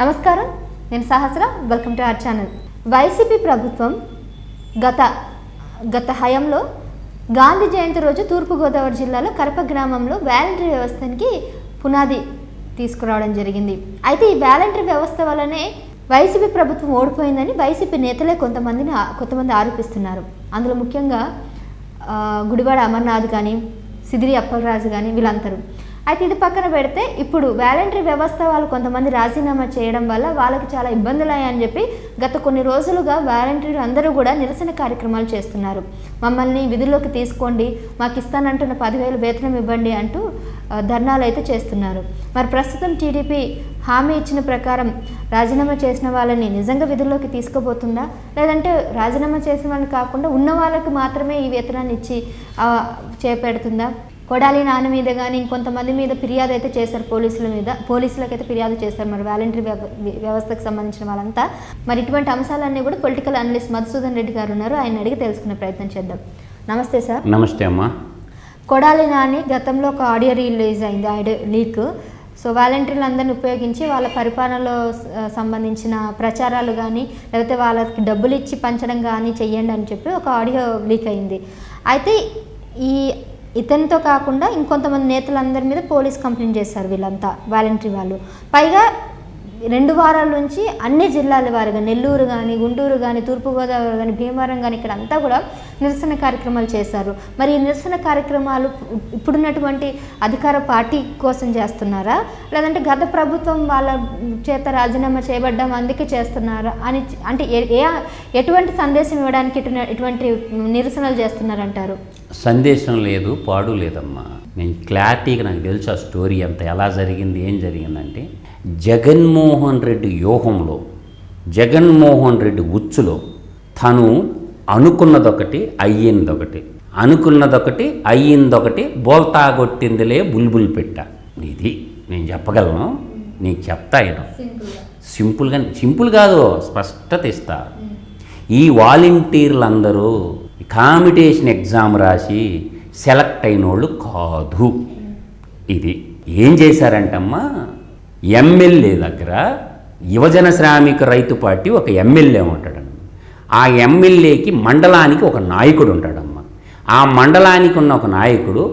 నమస్కారం. నేను Sahasra. Welcome to our channel YCP ప్రభుత్వం గత గత హయంలో గాంధీ జయంతి రోజు తూర్పుగోదావరి జిల్లాలో కరప గ్రామంలో వాలంటరీ వ్యవస్థకి పునాది తీసుకురావడం జరిగింది. అయితే ఈ వాలంటరీ వ్యవస్థ వల్లనే వైసీపీ ప్రభుత్వం ఓడిపోయిందని వైసీపీ నేతలే కొంతమందిని కొంతమంది ఆరోపిస్తున్నారు. అందులో ముఖ్యంగా గుడివాడ అమర్నాథ్ కానీ సిదిరి అప్పలరాజు కానీ వీళ్ళందరూ. అయితే ఇది పక్కన పెడితే ఇప్పుడు వాలంటరీ వ్యవస్థ వాళ్ళు కొంతమంది రాజీనామా చేయడం వల్ల వాళ్ళకి చాలా ఇబ్బందులు అయ్యాయని చెప్పి గత కొన్ని రోజులుగా వాలంటీర్లు అందరూ కూడా నిరసన కార్యక్రమాలు చేస్తున్నారు. మమ్మల్ని విధుల్లోకి తీసుకోండి మాకు ఇస్తానంటున్న పదివేలు వేతనం ఇవ్వండి అంటూ ధర్నాలు అయితే చేస్తున్నారు. మరి ప్రస్తుతం టీడీపీ హామీ ఇచ్చిన ప్రకారం రాజీనామా చేసిన వాళ్ళని నిజంగా విధుల్లోకి తీసుకోబోతుందా? లేదంటే రాజీనామా చేసిన వాళ్ళని కాకుండా ఉన్న వాళ్ళకి మాత్రమే ఈ వేతనాన్ని ఇచ్చి చేపెడుతుందా? కొడాలి నాన్న మీద కానీ ఇంకొంతమంది మీద ఫిర్యాదు అయితే చేశారు పోలీసుల మీద. పోలీసులకు అయితే ఫిర్యాదు చేశారు. మరి వాలంటరీ వ్యవ- వ్యవస్థకు సంబంధించిన వాళ్ళంతా. మరి ఇటువంటి అంశాలన్నీ కూడా పొలిటికల్ అనలిస్ట్ మధుసూదన్ రెడ్డి గారు ఉన్నారు. ఆయన అడిగి తెలుసుకునే ప్రయత్నం చేద్దాం. నమస్తే సార్. నమస్తే అమ్మా. కొడాలి నాని గతంలో ఒక ఆడియో రిలీజ్ అయింది. Audio leak. సో వాలంటీర్లు అందరిని ఉపయోగించి వాళ్ళ పరిపాలనలో సంబంధించిన ప్రచారాలు కానీ లేకపోతే వాళ్ళకి డబ్బులు ఇచ్చి పంచడం కానీ చెయ్యండి అని చెప్పి ఒక ఆడియో లీక్ అయింది. అయితే ఈ ఇతనితో కాకుండా ఇంకొంతమంది నేతలందరి మీద పోలీస్ కంప్లైంట్ చేశారు వీళ్ళంతా వాలంటరీ వాళ్ళు. పైగా రెండు వారాల నుంచి అన్ని జిల్లాల వారిగా నెల్లూరు కానీ గుంటూరు కానీ తూర్పుగోదావరి కానీ భీమవరం కానీ ఇక్కడ అంతా కూడా నిరసన కార్యక్రమాలు చేశారు. మరి ఈ నిరసన కార్యక్రమాలు ఇప్పుడున్నటువంటి అధికార పార్టీ కోసం చేస్తున్నారా? లేదంటే గత ప్రభుత్వం వాళ్ళ చేత రాజీనామా చేయబడ్డం అందుకే చేస్తున్నారా? అని అంటే ఏ ఏ- ఎటువంటి సందేశం ఇవ్వడానికి ఇటు- ఇటువంటి నిరసనలు చేస్తున్నారంటారు? సందేశం లేదు పాడు లేదమ్మా. నేను క్లారిటీగా నాకు తెలుసు ఆ స్టోరీ అంత ఎలా జరిగింది ఏం జరిగిందంటే జగన్మోహన్ రెడ్డి వ్యూహంలో జగన్మోహన్ రెడ్డి ఉచ్చులో తను అనుకున్నదొకటి అయ్యిందొకటి. అనుకున్నదొకటి అయ్యిందొకటి బోల్తా కొట్టిందిలే బుల్బుల్ పెట్ట. ఇది నేను చెప్పగలను? నీకు చెప్తా ఇను. సింపుల్గా సింపుల్ కాదు స్పష్టత ఇస్తా. ఈ వాలంటీర్లు అందరూ కాంపిటీషన్ ఎగ్జామ్ రాసి సెలెక్ట్ అయిన వాళ్ళు కాదు. ఇది ఏం చేశారంటమ్మా? ఎమ్మెల్యే దగ్గర యువజన శ్రామిక రైతు పార్టీ ఒక ఎమ్మెల్యే ఉంటాడమ్మ ఆ ఎమ్మెల్యేకి మండలానికి ఒక నాయకుడు ఉంటాడమ్మా. ఆ మండలానికి ఉన్న ఒక నాయకుడు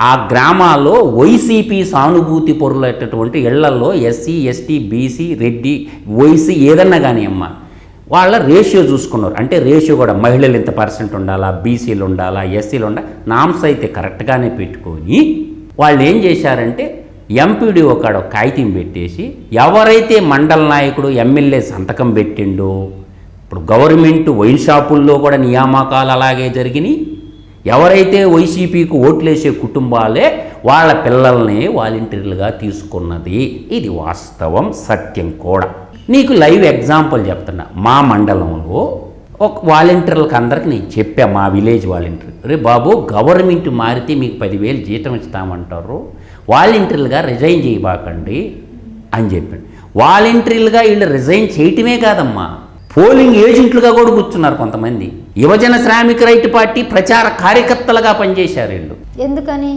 ఆ గ్రామాల్లో వైసీపీ సానుభూతి పొరులైనటువంటి ఇళ్ళల్లో ఎస్సీ ఎస్టీ బీసీ రెడ్డి వైసీ ఏదన్నా కానీ అమ్మా వాళ్ళ రేషియో చూసుకున్నారు. అంటే రేషియో కూడా మహిళలు ఇంత పర్సెంట్ ఉండాలా బీసీలు ఉండాలా ఎస్సీలు ఉండాలా నామ్స్ అయితే కరెక్ట్గానే పెట్టుకొని వాళ్ళు ఏం చేశారంటే ఎంపీడీ ఒక ఒక కాగితం పెట్టేసి ఎవరైతే మండల నాయకుడు ఎమ్మెల్యే సంతకం పెట్టిండో ఇప్పుడు గవర్నమెంట్ వైన్ షాపుల్లో కూడా నియామకాలు అలాగే జరిగినాయి. ఎవరైతే వైసీపీకి ఓట్లేసే కుటుంబాలే వాళ్ళ పిల్లల్ని వాలంటీర్లుగా తీసుకున్నది. ఇది వాస్తవం సత్యం కూడా. నీకు లైవ్ ఎగ్జాంపుల్ చెప్తున్నా. మా మండలంలో ఒక వాలంటీర్లకు అందరికి నేను చెప్పా మా విలేజ్ వాలంటీర్. రే బాబు గవర్నమెంట్ మారితే మీకు పదివేలు జీతం ఇస్తామంటారు. వాలంటీర్లుగా రిజైన్ చేయబాకండి అని చెప్పాడు. వాలంటీర్లుగా వీళ్ళు రిజైన్ చేయటమే కాదమ్మా. పోలింగ్ ఏజెంట్లుగా కూడా కూర్చున్నారు కొంతమంది. యువజన శ్రామిక రైతు పార్టీ ప్రచార కార్యకర్తలుగా పనిచేశారు వీళ్ళు. ఎందుకని?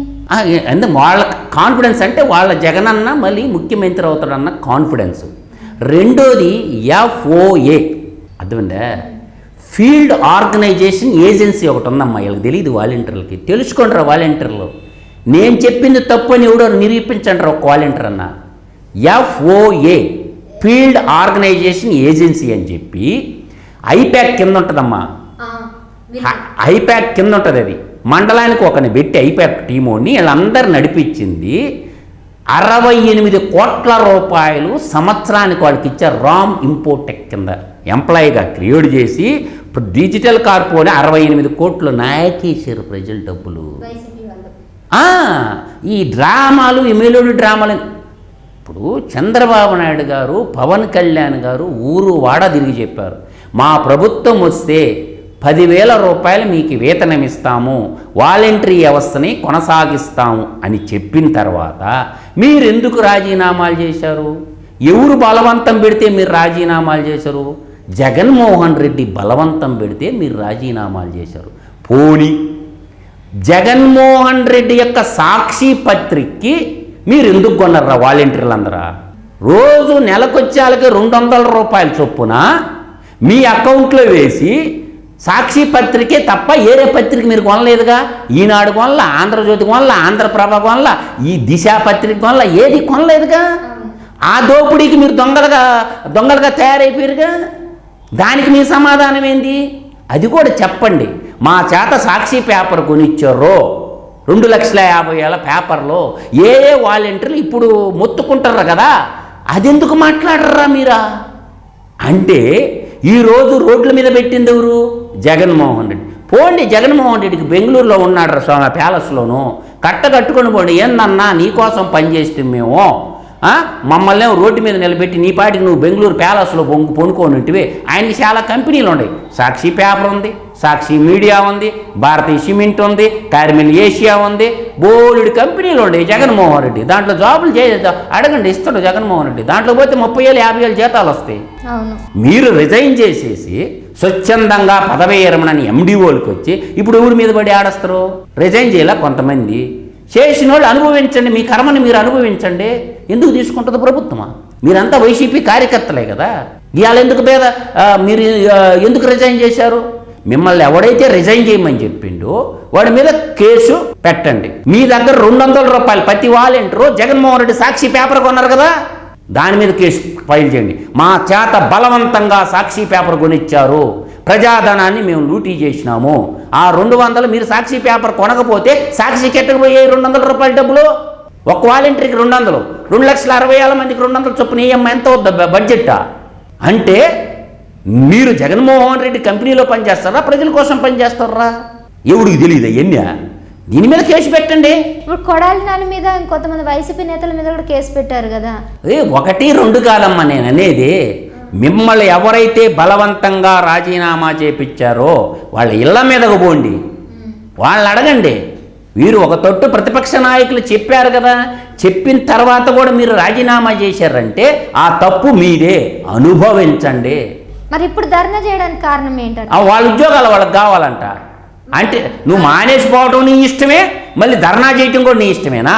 ఎందుకు? వాళ్ళ కాన్ఫిడెన్స్ అంటే వాళ్ళ జగనన్న మళ్ళీ ముఖ్యమంత్రి అవుతాడన్న కాన్ఫిడెన్స్ రెండోది ఎఫ్ఓఏ అర్థమైందా? ఫీల్డ్ ఆర్గనైజేషన్ ఏజెన్సీ ఒకటి ఉందమ్మా వీళ్ళకి తెలియదు వాలంటీర్లకి. తెలుసుకోండిరా వాలంటీర్లు. నేను చెప్పింది తప్పు అని ఎవడో నిరూపించండి ఒక వాలంటీర్ అన్న. ఎఫ్ఓఏ ఫీల్డ్ ఆర్గనైజేషన్ ఏజెన్సీ అని చెప్పి ఐప్యాక్ కింద ఉంటుందమ్మా. ఐప్యాక్ కింద ఉంటుంది అది. మండలానికి ఒకని పెట్టి ఐప్యాక్ టీమోని వీళ్ళందరూ నడిపించింది అరవై ఎనిమిది కోట్ల రూపాయలు సంవత్సరానికి వాళ్ళకి ఇచ్చే రామ్ ఇంపోటెక్ కింద ఎంప్లాయీగా క్రియేట్ చేసి ఇప్పుడు డిజిటల్ కార్పోని అరవై ఎనిమిది కోట్లు నాయకేసారు ప్రజల డబ్బులు. ఈ డ్రామాలు ఈ మెలోడి డ్రామాలు. ఇప్పుడు చంద్రబాబు నాయుడు గారు పవన్ కళ్యాణ్ గారు ఊరు వాడ తిరిగి చెప్పారు. మా ప్రభుత్వం వస్తే పదివేల రూపాయలు మీకు వేతనం ఇస్తాము వాలంటరీ వ్యవస్థని కొనసాగిస్తాము అని చెప్పిన తర్వాత మీరు ఎందుకు రాజీనామాలు చేశారు? ఎవరు బలవంతం పెడితే మీరు రాజీనామాలు చేశారు? జగన్మోహన్ రెడ్డి బలవంతం పెడితే మీరు రాజీనామాలు చేశారు. పోనీ జగన్మోహన్ రెడ్డి యొక్క సాక్షి పత్రికకి మీరు ఎందుకు కొన్నారా వాలంటీర్లు అందరా రోజు నెలకొచ్చేళ్ళకి రెండు వందల రూపాయల చొప్పున మీ అకౌంట్లో వేసి సాక్షి పత్రికే తప్ప ఏరే పత్రిక మీరు కొనలేదుగా? ఈనాడు కొనలా ఆంధ్రజ్యోతి కొనలా ఆంధ్రప్రభ కొనలా ఈ దిశా పత్రిక కొనలా ఏది కొనలేదుగా? ఆ దోపిడీకి మీరు దొంగలుగా దొంగలుగా తయారైపోయారుగా? దానికి మీ సమాధానం ఏంది? అది కూడా చెప్పండి. మా చేత సాక్షి పేపర్ కొనిచ్చారో రెండు లక్షల యాభై వేల పేపర్లో ఏ ఏ వాలంటీర్లు ఇప్పుడు మొత్తుకుంటారు కదా? అదెందుకు మాట్లాడరా మీరా? అంటే ఈరోజు రోడ్ల మీద పెట్టింది ఎవరు? జగన్మోహన్ రెడ్డి. పోండి జగన్మోహన్ రెడ్డికి బెంగళూరులో ఉన్నాడు రా స్వామి ప్యాలెస్లోను. కట్ట కట్టుకొని పోండి. ఏందన్నా నీకోసం పనిచేస్తే మేము. మమ్మల్ని రోడ్డు మీద నిలబెట్టి నీ పాటికి నువ్వు బెంగళూరు ప్యాలెస్లో పొంగు పొనుకోనిటివే ఆయనకి చాలా కంపెనీలు ఉన్నాయి. సాక్షి పేపర్ ఉంది సాక్షి మీడియా ఉంది భారతీయ సిమెంట్ ఉంది కార్మిల్ ఏషియా ఉంది బోలుడి కంపెనీలు ఉన్నాయి జగన్మోహన్ రెడ్డి. దాంట్లో జాబులు చే అడగండి ఇస్తాడు జగన్మోహన్ రెడ్డి. దాంట్లో పోతే ముప్పై వేలు యాభై వేలు జీతాలు వస్తాయి. మీరు రిజైన్ చేసేసి స్వచ్ఛందంగా పదవి విరమణని ఎండిఓలకు వచ్చి ఇప్పుడు ఊరి మీద పడి ఆడస్తారు? రిజైన్ చేయాల కొంతమంది? చేసిన వాళ్ళు అనుభవించండి మీ కర్మని మీరు అనుభవించండి. ఎందుకు తీసుకుంటుంది ప్రభుత్వమా? మీరంతా వైసీపీ కార్యకర్తలే కదా. ఇవాళ ఎందుకు పేద మీరు ఎందుకు రిజైన్ చేశారు? మిమ్మల్ని ఎవడైతే రిజైన్ చేయమని చెప్పిండో వాడి మీద కేసు పెట్టండి. మీ దగ్గర రెండు వందల రూపాయలు ప్రతి వాలంటీరు జగన్మోహన్ రెడ్డి సాక్షి పేపర్ కొన్నారు కదా. దాని మీద కేసు ఫైల్ చేయండి. మా చేత బలవంతంగా సాక్షి పేపర్ కొనిచ్చారు. ప్రజాధనాన్ని మేము లూటీ చేసినాము. ఆ రెండు వందలు మీరు సాక్షి పేపర్ కొనకపోతే సాక్షి ఎట్టకపోయాయి రెండు వందల రూపాయల డబ్బులు. ఒక వాలంటీర్కి రెండు వందలు రెండు లక్షల అరవై వేల మందికి రెండు వందలు చొప్పున ఈఎంఐ ఎంత అవుద్ది బడ్జెట్టా అంటే మీరు జగన్మోహన్ రెడ్డి కంపెనీలో పనిచేస్తారా ప్రజల కోసం పనిచేస్తారా? ఎవడికి తెలియదు ఎన్ని దీని మీద కేసు పెట్టండి. ఇప్పుడు కొడాలి నాని మీద ఇంకొంతమంది వైసీపీ నేతల మీద కూడా కేసు పెట్టారు కదా. ఏ ఒకటి రెండు కాలమ్మ నేను అనేది. మిమ్మల్ని ఎవరైతే బలవంతంగా రాజీనామా చేపించారో వాళ్ళ ఇళ్ళ మీదకు పోండి. వాళ్ళని అడగండి. వీరు ఒక తొట్టు ప్రతిపక్ష నాయకులు చెప్పారు కదా. చెప్పిన తర్వాత కూడా మీరు రాజీనామా చేశారంటే ఆ తప్పు మీదే. అనుభవించండి. మరి ఇప్పుడు ధర్నా చేయడానికి కారణం ఏంటంటే? వాళ్ళ ఉద్యోగాలు వాళ్ళకి కావాలంట. అంటే నువ్వు మానేసిపోవడం నీ ఇష్టమే మళ్ళీ ధర్నా చేయటం కూడా నీ ఇష్టమేనా?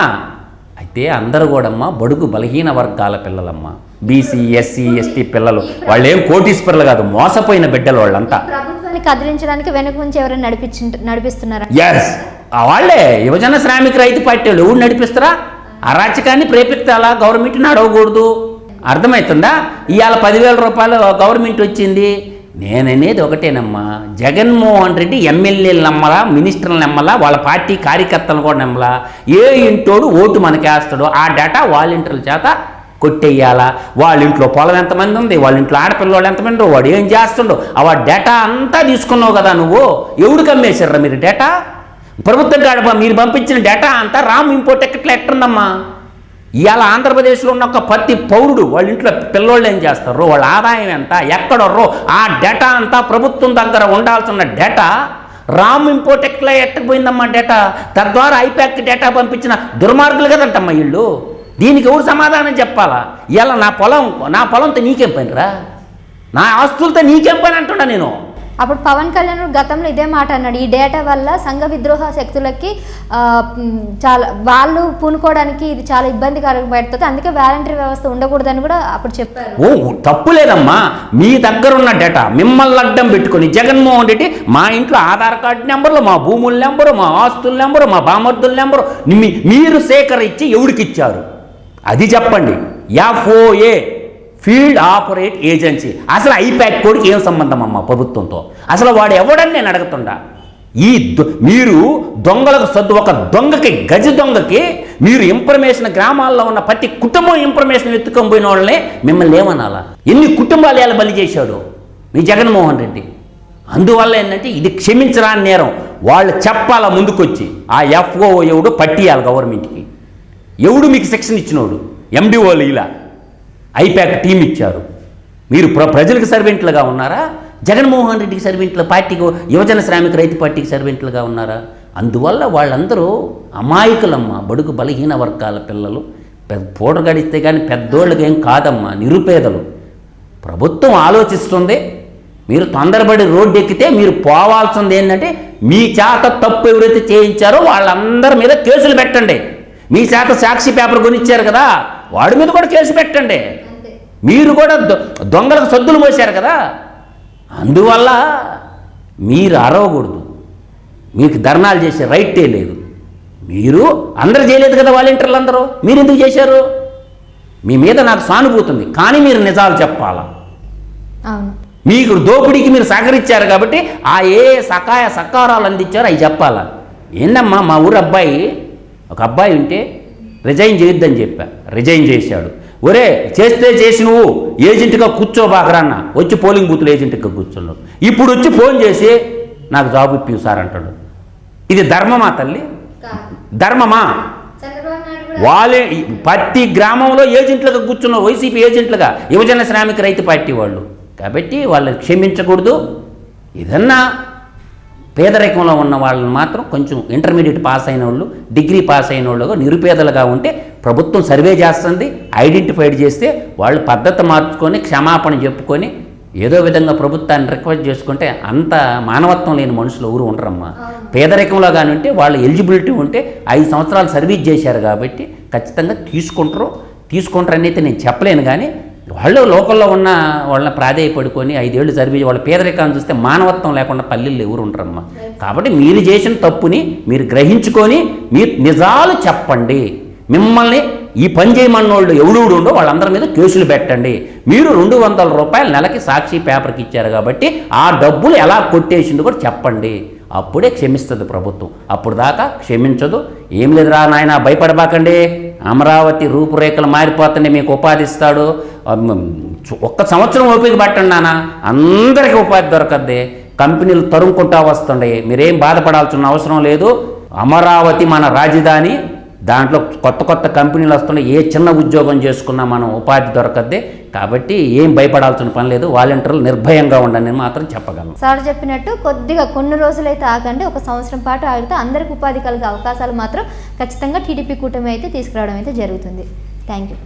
అయితే అందరూ కూడమ్మా బడుగు బలహీన వర్గాల పిల్లలమ్మ. బీసీ ఎస్సీ ఎస్టీ పిల్లలు. వాళ్ళు ఏం కోటీశ్వరులు కాదు మోసపోయిన బిడ్డలు వాళ్ళంతా. ప్రభుత్వాన్ని కదిలించడానికి వెనక నుంచి ఎవరైనా నడిపించి నడిపిస్తున్నారా? ఎస్ వాళ్ళే. యువజన శ్రామిక రైతు పార్టీ వాళ్ళు ఎవరు నడిపిస్తారా? అరాచకాన్ని ప్రేపిస్తాలా? గవర్నమెంట్ నడవకూడదు అర్థమవుతుందా ఇవాళ పదివేల రూపాయలు గవర్నమెంట్ వచ్చింది. నేననేది ఒకటేనమ్మా. జగన్మోహన్ రెడ్డి ఎమ్మెల్యేలు నమ్మలా మినిస్టర్లు నమ్మలా వాళ్ళ పార్టీ కార్యకర్తలు కూడా నమ్మలా. ఏ ఇంటోడు ఓటు మనకేస్తాడో ఆ డేటా వాలంటీర్ల చేత కొట్టేయాలా? వాళ్ళ ఇంట్లో పొలం ఎంతమంది ఉంది? వాళ్ళ ఇంట్లో ఆడపిల్లలు ఎంతమంది వాడు ఏం చేస్తుండో? ఆ డేటా అంతా తీసుకున్నావు కదా నువ్వు. ఎవడు కమ్మేశారా మీరు డేటా? ప్రభుత్వం కాడ మీరు పంపించిన డేటా అంతా రామ్ ఇంపోర్ట్ ఎక్కట్లా ఎట్టుందమ్మా ఇవాళ ఆంధ్రప్రదేశ్లో ఉన్న ఒక ప్రతి పౌరుడు వాళ్ళ ఇంట్లో పిల్లోళ్ళు ఏం చేస్తారు వాళ్ళ ఆదాయం ఎంత ఎక్కడర్రో ఆ డేటా అంతా ప్రభుత్వం దగ్గర ఉండాల్సిన డేటా రామ్ ఇంపోర్ట్ ఎట్లా ఎట్టకపోయిందమ్మా డేటా. తద్వారా ఐపాక్ డేటా పంపించిన దుర్మార్గులు కదంటమ్మా వీళ్ళు. దీనికి ఎవరు సమాధానం చెప్పాలా? ఇలా నా పొలం నా పొలంతో నీకేం పనిరా? నా ఆస్తులతో నీకేం పని అంటున్నా నేను? అప్పుడు పవన్ కళ్యాణ్ గతంలో ఇదే మాట అన్నాడు. ఈ డేటా వల్ల సంఘ విద్రోహ శక్తులకి చాలా వాళ్ళు పూనుకోవడానికి ఇది చాలా ఇబ్బందికరంగా పెడుతుంది అందుకే వాలంటరీ వ్యవస్థ ఉండకూడదని కూడా అప్పుడు చెప్పారు. ఓ తప్పు లేదమ్మా. మీ దగ్గర ఉన్న డేటా మిమ్మల్ని అడ్డం పెట్టుకొని జగన్మోహన్ రెడ్డి మా ఇంట్లో ఆధార్ కార్డు నెంబర్లు మా భూముల నెంబరు మా ఆస్తుల నెంబరు మా బామర్దుల నెంబరు మీరు సేకరించి ఎవడికిచ్చారు? అది చెప్పండి. FOA field operate agency. అసలు ఐప్యాక్ కోడ్కి ఏం సంబంధం అమ్మ ప్రభుత్వంతో? అసలు వాడు ఎవడని నేను అడుగుతుండా? ఈ దొ- మీరు దొంగలకు సద్దు ఒక దొంగకి గజ దొంగకి మీరు ఇన్ఫర్మేషన్ గ్రామాల్లో ఉన్న ప్రతి కుటుంబం ఇన్ఫర్మేషన్ ఎత్తుకొని పోయిన వాళ్ళనే మిమ్మల్ని ఏమనాలా? ఎన్ని కుటుంబాలు ఎలా బలి చేశాడు? మీ జగన్మోహన్ రెడ్డి. అందువల్ల ఏంటంటే ఇది క్షమించరాని నేరం. వాళ్ళు చెప్పాలా ముందుకొచ్చి. ఆ ఎఫ్ఓ ఎవడు పట్టియాలి గవర్నమెంట్కి. ఎవడు మీకు శిక్షణ ఇచ్చినోడు? ఎండిఓలు ఇలా. ఐపాక్ టీం ఇచ్చారు. మీరు ప్ర ప్రజలకు సర్వెంట్లుగా ఉన్నారా? జగన్మోహన్ రెడ్డికి సర్వెంట్లు పార్టీకి యువజన శ్రామిక రైతు పార్టీకి సర్వెంట్లుగా ఉన్నారా? అందువల్ల వాళ్ళందరూ అమాయకులమ్మ బడుగు బలహీన వర్గాల పిల్లలు. పెద్ద పూట గడిస్తే కానీ పెద్దోళ్ళకి ఏం కాదమ్మా నిరుపేదలు. ప్రభుత్వం ఆలోచిస్తుంది. మీరు తొందరపడి రోడ్డు ఎక్కితే మీరు పోవాల్సింది ఏంటంటే మీ చేత తప్పు ఎవరైతే చేయించారో వాళ్ళందరి మీద కేసులు పెట్టండి. మీ చేత సాక్షి పేపర్ కొనిచ్చారు కదా వాడి మీద కూడా కేసు పెట్టండి. మీరు కూడా దొ- దొంగలకు సద్దులు పోశారు కదా. అందువల్ల మీరు అరవకూడదు. మీకు ధర్నాలు చేసే రైటే లేదు. మీరు అందరు చేయలేదు కదా వాలంటీర్లు అందరూ. మీరు ఎందుకు చేశారు? మీ మీద నాకు సానుభూతి ఉంది. కానీ మీరు నిజాలు చెప్పాలా? మీకు దోపిడీకి మీరు సహకరించారు కాబట్టి ఆ ఏ సకాయ సకారాలు అందించారో అవి చెప్పాలా? ఏందమ్మా మా ఊరు అబ్బాయి? ఒక అబ్బాయి ఉంటే రిజైన్ చేయొద్దని చెప్పా. రిజైన్ చేశాడు. ఒరే చేస్తే చేసి నువ్వు ఏజెంట్గా కూర్చోబాకరన్న వచ్చి పోలింగ్ బూత్లో ఏజెంట్గా కూర్చున్నావు. ఇప్పుడు వచ్చి ఫోన్ చేసి నాకు జాబ్ ఇప్పివు సార్ అంటాడు. ఇది ధర్మమా తల్లి? ధర్మమా? వాళ్ళే ప్రతి గ్రామంలో ఏజెంట్లుగా కూర్చున్నారు వైసీపీ ఏజెంట్లుగా. యువజన శ్రామిక రైతు పార్టీ వాళ్ళు. కాబట్టి వాళ్ళని క్షమించకూడదు. ఏదన్నా పేదరికంలో ఉన్న వాళ్ళని మాత్రం కొంచెం ఇంటర్మీడియట్ పాస్ అయిన వాళ్ళు డిగ్రీ పాస్ అయిన వాళ్ళు నిరుపేదలుగా ఉంటే ప్రభుత్వం సర్వే చేస్తుంది ఐడెంటిఫైడ్ చేస్తే వాళ్ళు పద్ధతి మార్చుకొని క్షమాపణ చెప్పుకొని ఏదో విధంగా ప్రభుత్వాన్ని రిక్వెస్ట్ చేసుకుంటే అంత మానవత్వం లేని మనుషులు ఎవరు ఉండరమ్మా. పేదరికంలో కానీ ఉంటే వాళ్ళు ఎలిజిబిలిటీ ఉంటే ఐదు సంవత్సరాలు సర్వీస్ చేశారు కాబట్టి ఖచ్చితంగా తీసుకుంటారు. తీసుకుంటారని అయితే నేను చెప్పలేను కానీ వాళ్ళు లోకల్లో ఉన్న వాళ్ళని ప్రాధేయపడుకొని ఐదేళ్ళు సర్వీస్ వాళ్ళ పేదరికాన్ని చూస్తే మానవత్వం లేకుండా పల్లెల్లో ఎవరు ఉండరమ్మా. కాబట్టి మీరు చేసిన తప్పుని మీరు గ్రహించుకొని మీరు నిజాలు చెప్పండి. మిమ్మల్ని ఈ పని చేయమన్నోళ్ళు ఎవడెవడు ఉండో వాళ్ళందరి మీద కేసులు పెట్టండి. మీరు రెండు వందల రూపాయలు నెలకి సాక్షి పేపర్కి ఇచ్చారు కాబట్టి ఆ డబ్బులు ఎలా కొట్టేసిందో కూడా చెప్పండి. అప్పుడే క్షమిస్తుంది ప్రభుత్వం. అప్పుడు దాకా క్షమించదు. ఏం లేదురా నాయన భయపడబాకండి. అమరావతి రూపురేఖలు మారిపోతుంది మీకు ఉపాధి ఇస్తాడు. ఒక్క సంవత్సరం ఓపిక పట్టండి నాన్న అందరికీ ఉపాధి దొరకద్ది. కంపెనీలు తరుముకుంటా వస్తుండే. మీరేం బాధపడాల్సిన అవసరం లేదు. అమరావతి మన రాజధాని దాంట్లో కొత్త కొత్త కంపెనీలు వస్తున్నాయి. ఏ చిన్న ఉద్యోగం చేసుకున్నా మనం ఉపాధి దొరకద్ది. కాబట్టి ఏం భయపడాల్సిన పని లేదు. వాలంటీర్లు నిర్భయంగా ఉండండి మాత్రం చెప్పగలను. సార్ చెప్పినట్టు కొద్దిగా కొన్ని రోజులైతే ఆగండి. ఒక సంవత్సరం పాటు ఆగితే అందరికి ఉపాధి కలిగే అవకాశాలు మాత్రం ఖచ్చితంగా టీడీపీ కూటమి అయితే తీసుకురావడం అయితే జరుగుతుంది. Thank you.